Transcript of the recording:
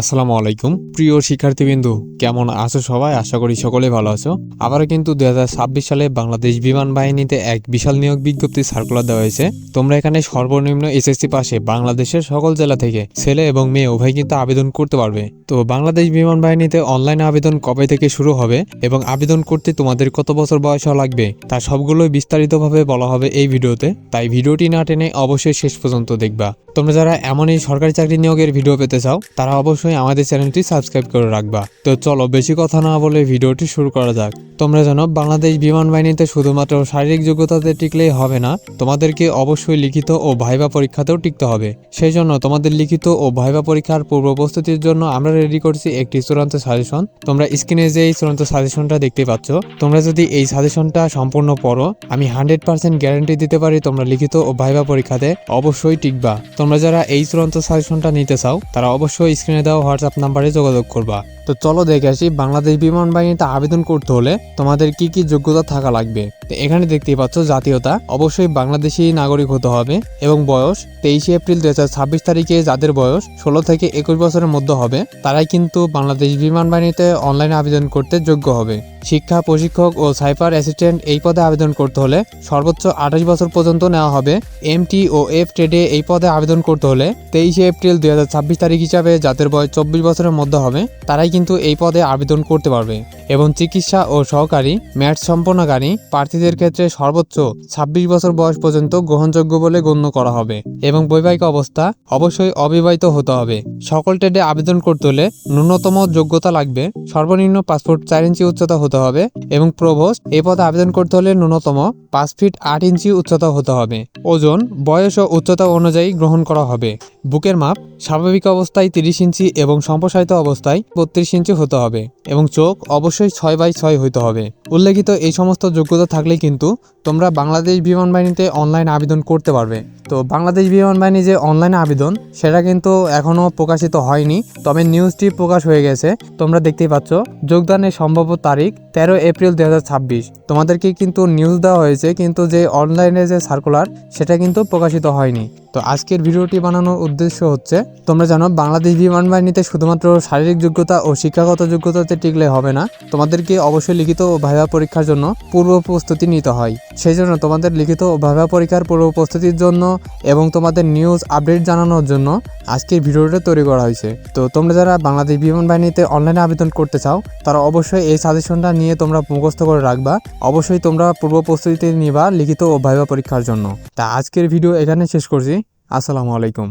আসসালামু আলাইকুম। প্রিয় শিক্ষার্থীবৃন্দু, কেমন আছো সবাই? আশা করি সকলে ভালো আছো। আবারও কিন্তু দু হাজার ছাব্বিশ সালে বাংলাদেশ বিমান বাহিনীতে এক বিশাল নিয়োগ বিজ্ঞপ্তি সার্কুলার দেওয়া হয়েছে। তোমরা এখানে সর্বনিম্ন এসএসসি পাশে বাংলাদেশের সকল জেলা থেকে ছেলে এবং মেয়ে উভয় কিন্তু আবেদন করতে পারবে। তো বাংলাদেশ বিমান বাহিনীতে অনলাইন আবেদন কবে থেকে শুরু হবে এবং আবেদন করতে তোমাদের কত বছর বয়স লাগবে, তা সবগুলোই বিস্তারিতভাবে বলা হবে এই ভিডিওতে। তাই ভিডিওটি না টেনে অবশ্যই শেষ পর্যন্ত দেখবা। তোমরা যারা এমনই সরকারি চাকরি নিয়োগের ভিডিও পেতে চাও, তারা অবশ্যই আমাদের চ্যানেলটি সাবস্ক্রাইব করে রাখবা। তো চলো বেশি কথা না বলে ভিডিওটি শুরু করা যাক। তোমরা জানো, বাংলাদেশ বিমান বাহিনীতে শুধুমাত্র শারীরিক যোগ্যতাতে টিকলেই হবে না, তোমাদেরকে অবশ্যই লিখিত ও ভাইবা পরীক্ষাতেও টিকতে হবে। সেই জন্য তোমাদের লিখিত ও ভাইবা পরীক্ষার পূর্ব প্রস্তুতির জন্য আমরা রেডি করছি একটি চূড়ান্ত সাজেশন। তোমরা স্ক্রিনে যে এই চূড়ান্ত সাজেশনটা দেখতে পাচ্ছ, তোমরা যদি এই সাজেশনটা সম্পূর্ণ পড়ো, আমি হান্ড্রেড পার্সেন্ট গ্যারান্টি দিতে পারি তোমরা লিখিত ও ভাইবা পরীক্ষাতে অবশ্যই টিকবা। তোমরা যারা এই চূড়ান্ত সাজেশনটা নিতে চাও, তারা অবশ্যই স্ক্রিনে দেওয়া হোয়াটসঅ্যাপ নাম্বারে যোগাযোগ করবা। তো চলো দেখে আসি, বাংলাদেশ বিমান বাহিনীতে আবেদন করতে হলে তোমাদের কি কি যোগ্যতা থাকা লাগবে? তো এখানে দেখতেই পাচ্ছ জাতীয়তা, অবশ্যই বাংলাদেশি নাগরিক হতে হবে এবং বয়স তেইশে এপ্রিল দু তারিখে যাদের বয়স ষোলো থেকে একুশ বছরের মধ্যে হবে, তারাই কিন্তু বাংলাদেশ বিমান বাহিনীতে অনলাইনে আবেদন করতে যোগ্য হবে। শিক্ষা, প্রশিক্ষক ও সাইপার অ্যাসিস্ট্যান্ট এই পদে আবেদন করতে হলে সর্বোচ্চ আঠাশ বছর পর্যন্ত নেওয়া হবে। এমটি ও এফ ট্রেডে এই পদে আবেদন করতে হলে তেইশে এপ্রিল দুই হাজার ছাব্বিশ তারিখ হিসাবে যাদের বয়স চব্বিশ বছরের মধ্যে হবে, তারাই কিন্তু এই পদে আবেদন করতে পারবে। এবং চিকিৎসা ও সহকারী ম্যাথ সম্পন্নকারী প্রার্থীদের ক্ষেত্রে সর্বোচ্চ ছাব্বিশ বছর বয়স পর্যন্ত গ্রহণযোগ্য বলে গণ্য করা হবে এবং বৈবাহিক অবস্থা অবশ্যই অবিবাহিত হতে হবে। সকল ট্রেডে আবেদন করতে হলে ন্যূনতম যোগ্যতা লাগবে, সর্বনিম্ন পাসপোর্ট চার ইঞ্চি উচ্চতা হতে হবে এবং প্রভোস্ট এই পদে আবেদন করতে হলে ন্যূনতম পাঁচ ফিট আট ইঞ্চি উচ্চতা হতে হবে। ওজন, বয়স ও উচ্চতা অনুযায়ী গ্রহণ করা হবে। বুকের মাপ, স্বাভাবিক অবস্থায় তিরিশ ইঞ্চি এবং সম্প্রসারিত অবস্থায় বত্রিশ ইঞ্চি হতে হবে এবং চোখ অবশ্যই ছয় বাই ছয় হইতে হবে। উল্লেখিত এই সমস্ত যোগ্যতা থাকলে কিন্তু তোমরা বাংলাদেশ বিমান বাহিনীতে অনলাইন আবেদন করতে পারবে। তো বাংলাদেশ বিমান বাহিনী যে অনলাইন আবেদন, সেটা কিন্তু এখনও প্রকাশিত হয়নি, তবে নিউজটি প্রকাশ হয়ে গেছে। তোমরা দেখতেই পাচ্ছ, যোগদানের সম্ভাব্য তারিখ তেরো এপ্রিল দুই হাজার ছাব্বিশ। তোমাদেরকে কিন্তু নিউজ দেওয়া হয়েছে, কিন্তু যে অনলাইনে যে সার্কুলার সেটা কিন্তু প্রকাশিত হয়নি। তো আজকের ভিডিওটি বানানোর উদ্দেশ্য হচ্ছে, তোমরা জানো বাংলাদেশ বিমান বাহিনীতে শুধুমাত্র শারীরিক যোগ্যতা ও শিক্ষাগত যোগ্যতাতে টিকলে হবে না। তোমাদেরকে অবশ্যই লিখিত ও ভাইভা পরীক্ষার জন্য পূর্ব প্রস্তুতি নিতে হয়। সেই জন্য তোমাদের লিখিত ভাবা পরীক্ষার পূর্ব প্রস্তুতির জন্য এবং তোমাদের নিউজ আপডেট জানানোর জন্য আজকের ভিডিওটা তৈরি করা হয়েছে। তো তোমরা যারা বাংলাদেশ বিমান বাহিনীতে অনলাইনে আবেদন করতে চাও, তারা অবশ্যই এই সাজেশনটা নিয়ে তোমরা মুখস্থ করে রাখবা। অবশ্যই তোমরা পূর্ব প্রস্তুতি নিবা লিখিত ও ভাইবা পরীক্ষার জন্য। তা আজকের ভিডিও এখানে শেষ করছি। আসসালামু আলাইকুম।